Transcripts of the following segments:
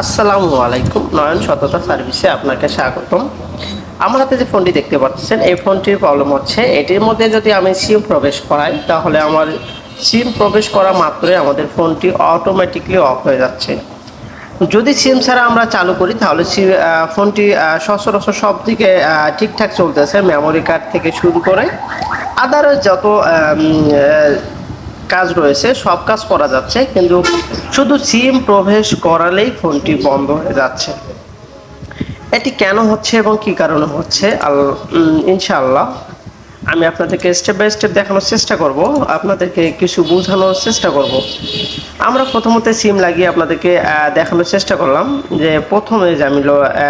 আসসালামু আলাইকুম, নয়ন সততা সার্ভিসে আপনাকে স্বাগতম। আমার হাতে যে ফোনটি দেখতে পাচ্ছেন, এই ফোনটির প্রবলেম হচ্ছে, এটির মধ্যে যদি আমি সিম প্রবেশ করাই, তাহলে আমার সিম প্রবেশ করা মাত্রই আমাদের ফোনটি অটোমেটিকলি অফ হয়ে যাচ্ছে। যদি সিম ছাড়া আমরা চালু করি, তাহলে ফোনটি সচরাচর সব দিকে ঠিকঠাক চলতেছে মেমোরি কার্ড থেকে শুরু করে আদারও যত কাজ রয়েছে, সব কাজ করা যাচ্ছে, কিন্তু শুধু সিম প্রবেশ করালেই ফোনটি বন্ধ হয়ে যাচ্ছে। এটি কেন হচ্ছে এবং কি কারণে হচ্ছে? আল- ইনশাআল্লাহ। আমি আপনাদেরকে স্টেপ বাই স্টেপ দেখানোর চেষ্টা করব, আপনাদেরকে কিছু বোঝানোর চেষ্টা করব। আমরা প্রথমত সিম লাগিয়ে আপনাদেরকে দেখানোর চেষ্টা করলাম যে প্রথমে যে আমি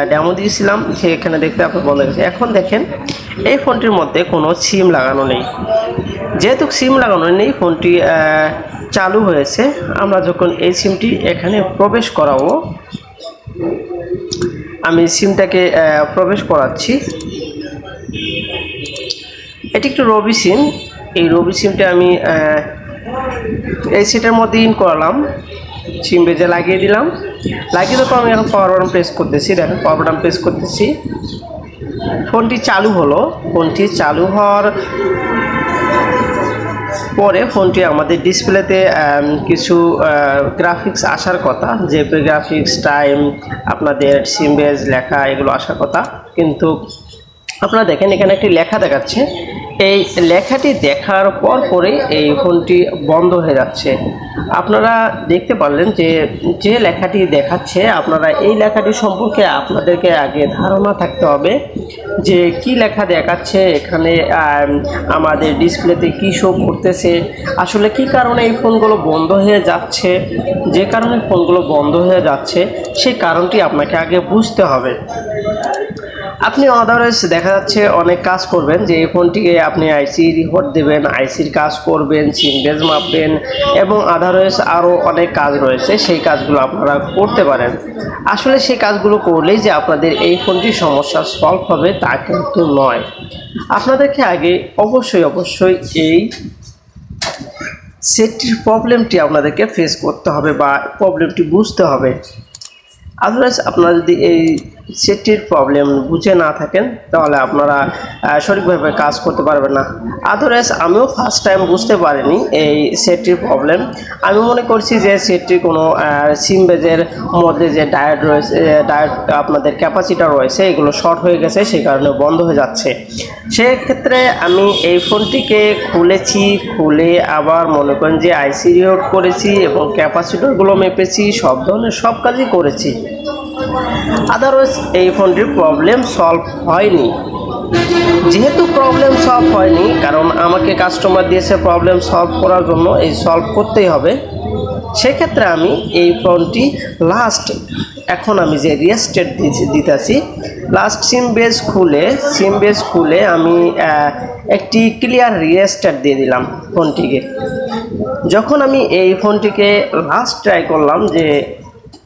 ডেমো দিয়েছিলাম সেখানে দেখতে আপনার বন্ধ গেছে। এখন দেখেন, এই ফোনটির মধ্যে কোনো সিম লাগানো নেই। যেহেতু সিম লাগানো নেই ফোনটি চালু হয়েছে, আমরা যখন এই সিমটি এখানে প্রবেশ করাবো, আমি সিমটাকে প্রবেশ করাচ্ছি। এটি একটু রবি সিম, এই রবি সিমটা আমি এই সেটের মধ্যে ইন করালাম, সিম বেজে লাগিয়ে দিলাম। লাগিয়ে দেওয়ার আমি এখন পাওয়ার বাটন প্রেস করতেছি, দেখেন পাওয়ার বাটন প্রেস করতেছি। ফোনটি চালু হলো, ফোনটি চালু হওয়ার পরে ফোনটি আমাদের ডিসপ্লেতে কিছু গ্রাফিক্স আসার কথা যে গ্রাফিক্স টাইম আপনাদের সিমবেজ লেখা, এগুলো আসার কথা। কিন্তু আপনারা দেখেন, এখানে একটি লেখা দেখাচ্ছে। এই লেখাটি দেখার পর পরে এই ফোনটি বন্ধ হয়ে যাচ্ছে। আপনারা দেখতে পারলেন যে যে লেখাটি দেখাচ্ছে, আপনারা এই লেখাটি সম্পর্কে আপনাদেরকে আগে ধারণা থাকতে হবে যে, কি লেখা দেখাচ্ছে এখানে আমাদের ডিসপ্লেতে কী শো করতেছে, আসলে কি কারণে এই ফোনগুলো বন্ধ হয়ে যাচ্ছে, যে কারণে ফোনগুলো বন্ধ হয়ে যাচ্ছে, সেই কারণটি আপনাকে আগে বুঝতে হবে। আপনি আদারওয়াইজ দেখা যাচ্ছে অনেক কাজ করবেন, যে এই ফোনটিকে আপনি আইসি রিপোর্ট দেবেন আইসির কাজ করবেন সিমবেজ মাপবেন এবং আদারওয়াইজ আরও অনেক কাজ রয়েছে, সেই কাজগুলো আপনারা করতে পারেন। আসলে সেই কাজগুলো করলেই যে আপনাদের এই ফোনটির সমস্যা সলভ হবে তা কিন্তু নয়। আপনাদেরকে আগে অবশ্যই অবশ্যই এই সেটটির প্রবলেমটি আপনাদেরকে ফেস করতে হবে বা প্রবলেমটি বুঝতে হবে। আদারওয়াইজ আপনারা যদি এই সেটটির প্রবলেম বুঝে না থাকেন, তাহলে আপনারা সঠিকভাবে কাজ করতে পারবেন না। আদারওয়াইজ আমিও ফার্স্ট টাইম বুঝতে পারিনি এই সেটটির প্রবলেম আমি মনে করছি যে সেটটির কোনো সিম বেজের মধ্যে যে ডায়েট রয়েছে ডায়েট আপনাদের ক্যাপাসিটা রয়েছে, এগুলো শর্ট হয়ে গেছে, সেই কারণে বন্ধ হয়ে যাচ্ছে। সেক্ষেত্রে আমি এই ফোনটিকে খুলেছি, খুলে আবার মনে করেন যে আইসি রিওড করেছি এবং ক্যাপাসিটরগুলো মেপেছি, সব ধরনের সব কাজই করেছি। আদারওয়াইজ এই ফোনটির প্রবলেম সলভ হয়নি। যেহেতু প্রবলেম সলভ হয়নি, কারণ আমাকে কাস্টমার দিয়েছে প্রবলেম সলভ করার জন্য, এই সলভ করতেই হবে। সেক্ষেত্রে আমি এই ফোনটি লাস্ট এখন আমি যে রিয়েস্টেট দিতেছি লাস্ট সিম বেজ খুলে সিম বেজ খুলে আমি একটি ক্লিয়ার রিয়েস্টার দিয়ে দিলাম ফোনটিকে যখন আমি এই ফোনটিকে লাস্ট ট্রাই করলাম যে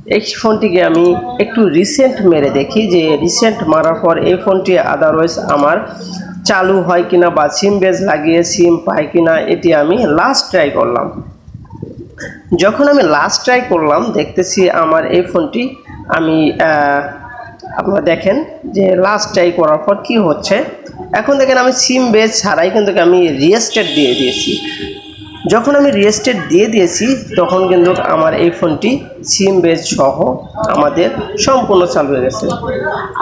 এই ফোনটিকে আমি একটু রিসেন্ট মেরে দেখি যে রিসেন্ট মারার পর এই ফোনটি আদারওয়াইজ আমার চালু হয় কিনা বা সিম বেজ লাগিয়ে সিম পাই কিনা এটি আমি লাস্ট ট্রাই করলাম। যখন আমি লাস্ট ট্রাই করলাম, দেখতেছি আমার এই ফোনটি আমি আপনারা দেখেন যে লাস্ট ট্রাই করার পর কি হচ্ছে। এখন দেখেন আমি সিম বেজ ছাড়াই কিন্তু আমি রিয়েস্টেট দিয়ে দিয়েছি। যখন আমি রিয়েস্টেট দিয়ে দিয়েছি, তখন কিন্তু আমার এই ফোনটি সিম বেজ সহ আমাদের সম্পূর্ণ চালু হয়ে গেছে।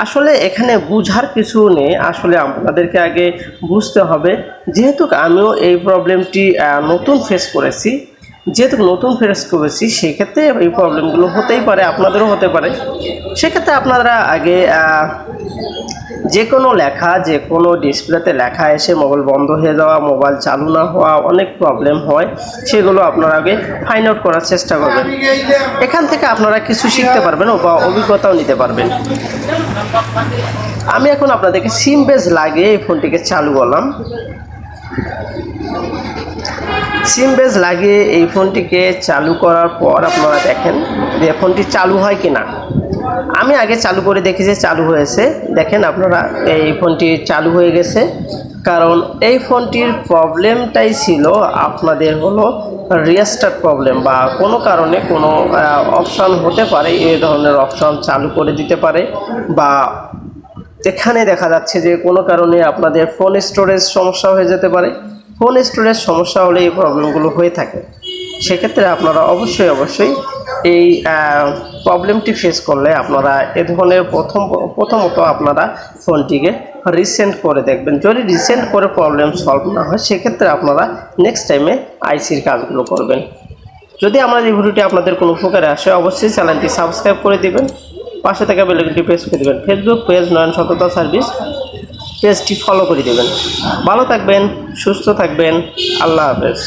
আসলে এখানে বুঝার কিছু নেই। আসলে আপনাদেরকে আগে বুঝতে হবে, যেহেতু আমিও এই প্রবলেমটি নতুন ফেস করেছি যেহেতু নতুন ফেস করেছি, সেক্ষেত্রে এই প্রবলেমগুলো হতেই পারে, আপনাদেরও হতে পারে। সেক্ষেত্রে আপনারা আগে যে কোনো লেখা যে কোনো ডিসপ্লেতে লেখা এসে মোবাইল বন্ধ হয়ে যাওয়া মোবাইল চালু না হওয়া অনেক প্রবলেম হয়। সেগুলো আপনারা আগে ফাইন্ড আউট করার চেষ্টা করবেন। এখান থেকে আপনারা কিছু শিখতে পারবেন বা অভিজ্ঞতাও নিতে পারবেন। আমি এখন আপনাদেরকে সিম বেজ লাগিয়ে এই ফোনটিকে চালু করলাম। সিম বেজ লাগিয়ে এই ফোনটিকে চালু করার পর আপনারা দেখেন যে ফোনটি চালু হয় কি না আমি আগে চালু করে দেখি যে চালু হয়েছে। দেখেন আপনারা, এই ফোনটি চালু হয়ে গেছে। কারণ এই ফোনটির প্রবলেমটাই ছিল, আপনাদের হলো রিস্টার্ট প্রবলেম বা কোনো কারণে কোনো অপশন হতে পারে, এই ধরনের অপশন চালু করে দিতে পারে বা এখানে দেখা যাচ্ছে যে কোনো কারণে আপনাদের ফোন স্টোরেজ সমস্যা হয়ে যেতে পারে। ফোন স্টোরেজ সমস্যা হলে এই প্রবলেমগুলো হয়ে থাকে। সেক্ষেত্রে আপনারা অবশ্যই অবশ্যই এই প্রবলেমটি ফেস করলে আপনারা এ ধরনের প্রথম, প্রথমত আপনারা ফোনটিকে রিসেন্ট করে দেখবেন। যদি রিসেন্ট করে প্রবলেম সলভ না হয়, সেক্ষেত্রে আপনারা নেক্সট টাইমে আইসির কাজগুলো করবেন। যদি আমার এই ভিডিওটি আপনাদের কোনো উপকারে আসে, অবশ্যই চ্যানেলটি সাবস্ক্রাইব করে দিবেন। পাশে থাকা বেলকনটি প্রেস করে দেবেন। ফেসবুক পেজ নয়ন সততা সার্ভিস পেজটি ফলো করে দেবেন। ভালো থাকবেন সুস্থ থাকবেন আল্লাহ হাফেজ।